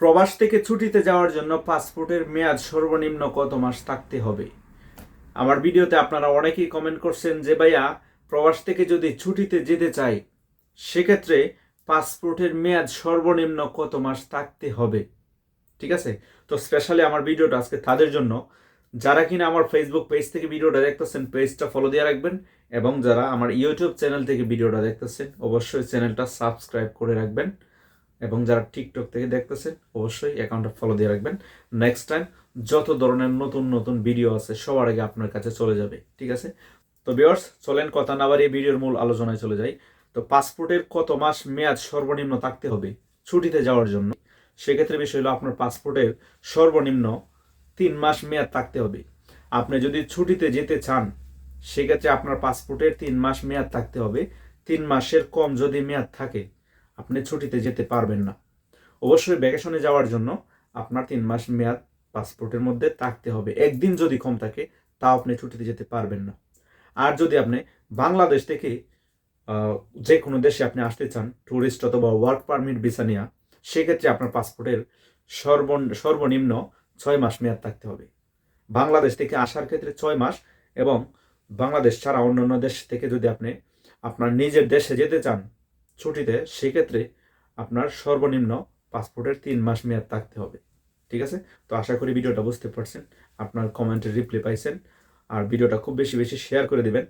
প্রবাস থেকে ছুটিতে যাওয়ার জন্য পাসপোর্টের মেয়াদ সর্বনিম্ন কত মাস থাকতে হবে? আমার ভিডিওতে আপনারা অনেকেই কমেন্ট করছেন যে, ভাইয়া, প্রবাস থেকে যদি ছুটিতে যেতে চাই, সেক্ষেত্রে পাসপোর্টের মেয়াদ সর্বনিম্ন কত মাস থাকতে হবে? ঠিক আছে? তো স্পেশালি আমার ভিডিওটা আজকে তাদের জন্য। যারা কিনা আমার ফেসবুক পেজ থেকে ভিডিওটা দেখতেছেন পেজটা ফলো দিয়ে রাখবেন এবং যারা আমার ইউটিউব চ্যানেল থেকে ভিডিওটা দেখতেছেন, অবশ্যই চ্যানেলটা সাবস্ক্রাইব করে রাখবেন। এবং যারা টিকটক থেকে দেখতেছেন অবশ্যই অ্যাকাউন্টটা ফলো দিয়ে রাখবেন। নেক্সট টাইম যত ধরনের নতুন নতুন ভিডিও আছে, সবার আগে আপনার কাছে চলে যাবে, ঠিক আছে? তো বিয়ার্স চলেন, কথা না বাড়িয়ে ভিডিওর মূল আলোচনায় চলে যাই। তো পাসপোর্টের কত মাস মেয়াদ সর্বনিম্ন থাকতে হবে ছুটিতে যাওয়ার জন্য? সেক্ষেত্রে বিষয় হলো আপনার পাসপোর্টের সর্বনিম্ন তিন মাস মেয়াদ থাকতে হবে। আপনি যদি ছুটিতে যেতে চান, সেক্ষেত্রে আপনার পাসপোর্টের তিন মাস মেয়াদ থাকতে হবে। তিন মাসের কম যদি মেয়াদ থাকে আপনি ছুটিতে যেতে পারবেন না। অবশ্যই ভ্যাকেশনে যাওয়ার জন্য আপনার তিন মাস মেয়াদ পাসপোর্টের মধ্যে থাকতে হবে। একদিন যদি কম থাকে, তাও আপনি ছুটিতে যেতে পারবেন না। আর যদি আপনি বাংলাদেশ থেকে যে কোনো দেশে আপনি আসতে চান ট্যুরিস্ট অথবা ওয়ার্ক পারমিট ভিসা নেওয়া সেক্ষেত্রে আপনার পাসপোর্টের সর্ব সর্বনিম্ন ছয় মাস মেয়াদ থাকতে হবে। বাংলাদেশ থেকে আসার ক্ষেত্রে ছয় মাস এবং বাংলাদেশ ছাড়া অন্যান্য দেশ থেকে যদি আপনি আপনার নিজের দেশে যেতে চান ছুটিতে সেক্ষেত্রে আপনার সর্বনিম্ন পাসপোর্টের তিন মাস মেয়াদ থাকতে হবে। ঠিক আছে? তো আশা করি ভিডিওটা বুঝতে পারছেন, আপনার কমেন্টের রিপ্লাই পাইছেন। আর ভিডিওটা খুব বেশি বেশি শেয়ার করে দেবেন।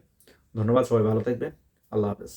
ধন্যবাদ, সবাই ভালো থাকবেন। আল্লাহ হাফেজ।